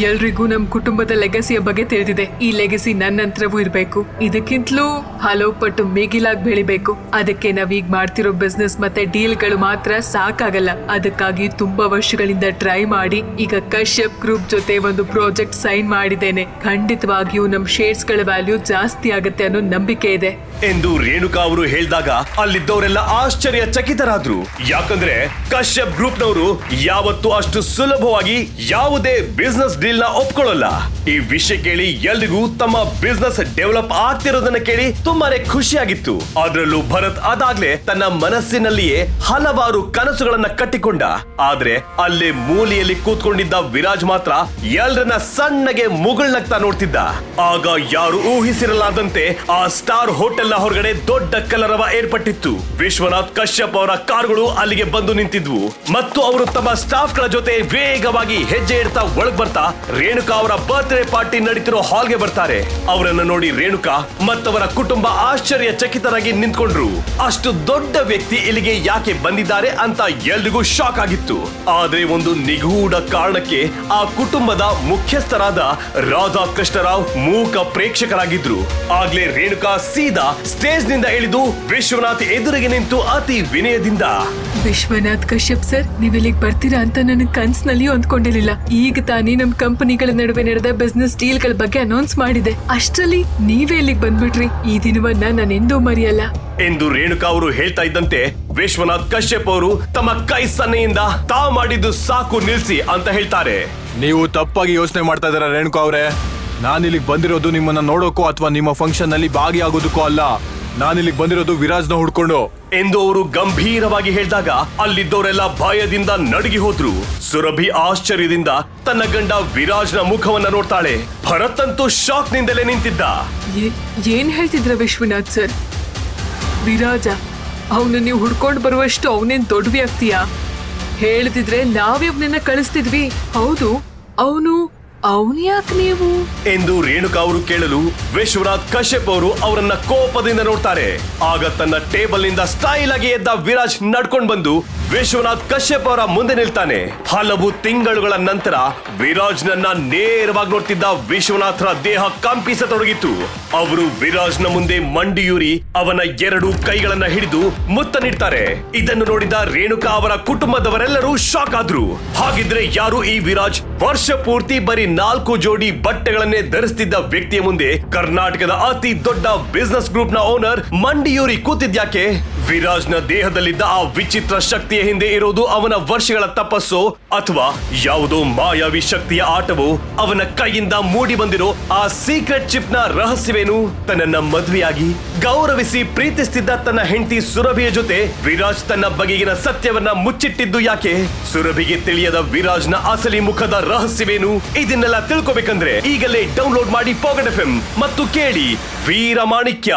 ಎಲ್ರಿಗೂ ನಮ್ ಕುಟುಂಬದ ಲೆಗಸಿಯ ಬಗ್ಗೆ ತಿಳಿದಿದೆ. ಈ ಲೆಗಸಿ ನನ್ನ ಹತ್ರವೂ ಇರಬೇಕು. ಇದಕ್ಕಿಂತಲೂ ಹಲವು ಪಟ್ಟು ಮೇಗಿಲಾಗ್ ಬೆಳಿಬೇಕು. ಅದಕ್ಕೆ ನಾವೀಗ ಮಾಡ್ತಿರೋ ಬಿಸ್ನೆಸ್ ಮತ್ತೆ ಡೀಲ್ಗಳು ಮಾತ್ರ ಸಾಕಾಗಲ್ಲ. ಅದಕ್ಕಾಗಿ ತುಂಬಾ ವರ್ಷಗಳಿಂದ ಟ್ರೈ ಮಾಡಿ, ಈಗ ಕಶ್ಯಪ್ ಗ್ರೂಪ್ ಜೊತೆ ಒಂದು ಪ್ರಾಜೆಕ್ಟ್ ಸೈನ್ ಮಾಡಿದ್ದೇನೆ. ಖಂಡಿತವಾಗಿಯೂ ನಮ್ ಶೇರ್ಸ್ಗಳ ವ್ಯಾಲ್ಯೂ ಜಾಸ್ತಿ ಆಗುತ್ತೆ ಅನ್ನೋ ನಂಬಿಕೆ ಇದೆ. ಎಂದು ರೇಣುಕಾ ಅವರು ಹೇಳಿದಾಗ ಅಲ್ಲಿದ್ದವರೆಲ್ಲ ಆಶ್ಚರ್ಯ ಚಕಿತರಾದ್ರು ಯಾಕಂದ್ರೆ ಕಶ್ಯಪ್ ಗ್ರೂಪ್ ನವರು ಯಾವತ್ತು ಅಷ್ಟು ಸುಲಭವಾಗಿ ಯಾವುದೇ ಬಿಸ್ನೆಸ್ ಡೀಲ್ನ ಒಪ್ಕೊಳ್ಳಲ್ಲ. ಈ ವಿಷಯ ಕೇಳಿ ಎಲ್ರಿಗೂ ತಮ್ಮ ಬಿಸ್ನೆಸ್ ಡೆವಲಪ್ ಆಗ್ತಿರೋದನ್ನ ಕೇಳಿ ತುಂಬಾನೇ ಖುಷಿಯಾಗಿತ್ತು. ಅದರಲ್ಲೂ ಭರತ್ ಅದಾಗ್ಲೇ ತನ್ನ ಮನಸ್ಸಿನಲ್ಲಿಯೇ ಹಲವಾರು ಕನಸುಗಳನ್ನ ಕಟ್ಟಿಕೊಂಡ. ಆದ್ರೆ ಅಲ್ಲಿ ಮೂಲೆಯಲ್ಲಿ ಕೂತ್ಕೊಂಡಿದ್ದ ವಿರಾಜ್ ಮಾತ್ರ ಎಲ್ರನ್ನ ಸಣ್ಣಗೆ ಮುಗುಳ್ನಗ್ತಾ ನೋಡ್ತಿದ್ದ. ಆಗ ಯಾರು ಊಹಿಸಿರಲಾದಂತೆ ಆ ಸ್ಟಾರ್ ಹೋಟೆಲ್ನ ಹೊರಗಡೆ ದೊಡ್ಡ ಕಲರವ ಏರ್ಪಟ್ಟಿತ್ತು. ವಿಶ್ವನಾಥ್ ಕಶ್ಯಪ್ ಅವರ ಕಾರುಗಳು ಅಲ್ಲಿಗೆ ಬಂದು ನಿಂತಿದ್ವು. ಮತ್ತು ಅವರು ತಮ್ಮ ಸ್ಟಾಫ್ಗಳ ಜೊತೆ ವೇಗವಾಗಿ ಹೆಜ್ಜೆ ಇಡ್ತಾ ಒಳಗ್ ಬರ್ತಾ ರೇಣುಕಾ ಅವರ ಬರ್ತ್ಡೇ ಪಾರ್ಟಿ ನಡೀತಿರೋ ಹಾಲ್ಗೆ ಬರ್ತಾರೆ. ಅವರನ್ನ ನೋಡಿ ರೇಣುಕಾ ಮತ್ತವರ ಕುಟುಂಬ ಆಶ್ಚರ್ಯ ಚಕಿತರಾಗಿ ನಿಂತ್ಕೊಂಡ್ರು. ಅಷ್ಟು ದೊಡ್ಡ ವ್ಯಕ್ತಿ ಇಲ್ಲಿಗೆ ಯಾಕೆ ಬಂದಿದ್ದಾರೆ ಅಂತ ಎಲ್ರಿಗೂ ಶಾಕ್ ಆಗಿತ್ತು. ಆದ್ರೆ ಒಂದು ನಿಗೂಢ ಕಾರಣಕ್ಕೆ ಆ ಕುಟುಂಬದ ಮುಖ್ಯಸ್ಥರಾದ ರಾಧಾ ಕೃಷ್ಣರಾವ್ ಮೂಕ ಪ್ರೇಕ್ಷಕರಾಗಿದ್ರು. ಆಗ್ಲೇ ರೇಣುಕಾ ಸೀದಾ ಸ್ಟೇಜ್ನಿಂದ ಇಳಿದು ವಿಶ್ವನಾಥ್ ಎದುರಿಗೆ ನಿಂತು ಅತಿ ವಿನಯದಿಂದ, ವಿಶ್ವನಾಥ್ ಕಶ್ಯಪ್ ಸರ್ ನೀವ್ ಇಲ್ಲಿಗೆ ಬರ್ತೀರಾ ಅಂತ ನನ್ನ ಕನ್ಸ್ನಲ್ಲಿಯೂ ಅಂದ್ಕೊಂಡಿರ್ಲಿಲ್ಲ ಈಗ ತಾನೇ ನಮ್ ಕಂಪನಿಗಳ ನಡುವೆ ನಡೆದ ಬಿಸ್ನೆಸ್ ಡೀಲ್ಗಳ ಬಗ್ಗೆ ಅನೌನ್ಸ್ ಮಾಡಿದೆ. ಅಷ್ಟರಲ್ಲಿ ನೀವೇ ಇಲ್ಲಿಗೆ ಬಂದ್ಬಿಟ್ರಿ. ಈ ದಿನವನ್ನ ನಾನು ಎಂದೂ ಮರೆಯಲ್ಲ. ಎಂದು ರೇಣುಕಾ ಅವರು ಹೇಳ್ತಾ ಇದ್ದಂತೆ ವಿಶ್ವನಾಥ್ ಕಶ್ಯಪ್ ಅವರು ತಮ್ಮ ಕೈ ಸನ್ನೆಯಿಂದ ತಾವು ಮಾಡಿದ್ದು ಸಾಕು ನಿಲ್ಸಿ ಅಂತ ಹೇಳ್ತಾರೆ. ನೀವು ತಪ್ಪಾಗಿ ಯೋಚನೆ ಮಾಡ್ತಾ ಇದ್ದೀರಾ ರೇಣುಕಾ ಅವರೇ? ನಾನು ಇಲ್ಲಿಗೆ ಬಂದಿರೋದು ನಿಮ್ಮನ್ನ ನೋಡೋಕೋ ಅಥವಾ ನಿಮ್ಮ ಫಂಕ್ಷನ್ನಲ್ಲಿ ಭಾಗಿಯಾಗೋದಕ್ಕೋ ಅಲ್ಲ. ನಾನು ಇಲ್ಲಿಗೆ ಬಂದಿರೋದು ವಿರಾಜ್ನ ಹುಡ್ಕೊಂಡು. ಎಂದು ಅವರು ಗಂಭೀರವಾಗಿ ಹೇಳಿದಾಗ ಅಲ್ಲಿದ್ದವರೆಲ್ಲ ಭಯದಿಂದ ನಡುಗಿ ಹೋದ್ರು. ಸುರಭಿ ಆಶ್ಚರ್ಯದಿಂದ ತನ್ನ ಗಂಡ ವಿರಾಜ್ನ ಮುಖವನ್ನ ನೋಡ್ತಾಳೆ. ಭರತ್ ಅಂತೂ ಶಾಕ್ ನಿಂದಲೇ ನಿಂತಿದ್ದ. ಏ- ಏನ್ ಹೇಳ್ತಿದ್ರ ವಿಶ್ವನಾಥ್ ಸರ್? ವಿರಾಜ ಅವನು ನೀವು ಹುಡ್ಕೊಂಡು ಬರುವಷ್ಟು ಅವನೇನ್ ದೊಡ್ಡ ವ್ಯಕ್ತಿಯಾ ಹೇಳ್ತಿದ್ರೆ ನಾವೇ ಅವನನ್ನ ಕಳಿಸ್ತಿದ್ವಿ. ಹೌದು ಅವನು ಅವನ್ ಯಾಕೆ ನೀವು? ಎಂದು ರೇಣುಕಾ ಅವರು ಕೇಳಲು ವಿಶ್ವನಾಥ್ ಕಶ್ಯಪ್ ಅವರು ಅವರನ್ನ ಕೋಪದಿಂದ ನೋಡ್ತಾರೆ. ಆಗ ತನ್ನ ಟೇಬಲ್ನಿಂದ ಸ್ಟೈಲ್ ಆಗಿ ಎದ್ದ ವಿರಾಜ್ ನಡ್ಕೊಂಡ್ ಬಂದು ವಿಶ್ವನಾಥ್ ಕಶ್ಯಪ್ ಅವರ ಮುಂದೆ ನಿಲ್ತಾನೆ. ಹಲವು ತಿಂಗಳುಗಳ ನಂತರ ವಿರಾಜ್ ನನ್ನ ನೇರವಾಗಿ ನೋಡ್ತಿದ್ದ ವಿಶ್ವನಾಥ್ರ ದೇಹ ಕಂಪಿಸತೊಡಗಿತ್ತು. ಅವರು ನ ಮುಂದೆ ಮಂಡಿಯೂರಿ ಅವನ ಎರಡು ಕೈಗಳನ್ನ ಹಿಡಿದು ಮುತ್ತ ನೀಡ್ತಾರೆ ಇದನ್ನು ನೋಡಿದ ರೇಣುಕಾ ಅವರ ಕುಟುಂಬದವರೆಲ್ಲರೂ ಶಾಕ್ ಆದ್ರು. ಹಾಗಿದ್ರೆ ಯಾರು ಈ ವಿರಾಜ್ ವರ್ಷ ಪೂರ್ತಿ ಬರೀ ನಾಲ್ಕು ಜೋಡಿ ಬಟ್ಟೆಗಳನ್ನೇ ಧರಿಸ್ತಿದ್ದ ವ್ಯಕ್ತಿಯ ಮುಂದೆ ಕರ್ನಾಟಕದ ಅತಿ ದೊಡ್ಡ ಬಿಸ್ನೆಸ್ ಗ್ರೂಪ್ನ ಓನರ್ ಮಂಡಿಯೂರಿ ಕೂತಿದ್ಯಾಕೆ? ವಿರಾಜ್ನ ದೇಹದಲ್ಲಿದ್ದ ಆ ವಿಚಿತ್ರ ಶಕ್ತಿಯ ಹಿಂದೆ ಇರೋದು ಅವನ ವರ್ಷಗಳ ತಪಸ್ಸು ಅಥವಾ ಯಾವುದೋ ಮಾಯಾವಿ ಶಕ್ತಿಯ ಆಟವು? ಅವನ ಕೈಯಿಂದ ಮೂಡಿ ಬಂದಿರೋ ಆ ಸೀಕ್ರೆಟ್ ಚಿಪ್ನ ರಹಸ್ಯವೇನು? ತನ್ನ ಮದುವೆಯಾಗಿ ಗೌರವಿಸಿ ಪ್ರೀತಿಸ್ತಿದ್ದ ತನ್ನ ಹೆಂಡತಿ ಸುರಭಿಯ ಜೊತೆ ವಿರಾಜ್ ತನ್ನ ಬಗೆಗಿನ ಸತ್ಯವನ್ನ ಮುಚ್ಚಿಟ್ಟಿದ್ದು ಯಾಕೆ? ಸುರಭಿಗೆ ತಿಳಿಯದ ವಿರಾಜ್ನ ಅಸಲಿ ಮುಖದ ರಹಸ್ಯವೇನು? ಇದನ್ನೆಲ್ಲ ತಿಳ್ಕೊಬೇಕಂದ್ರೆ ಈಗಲೇ ಡೌನ್ಲೋಡ್ ಮಾಡಿ ಪಾಕೆಟ್ ಎಫ್ ಮತ್ತು ಕೇಳಿ ವೀರಮಾಣಿಕ್ಯ.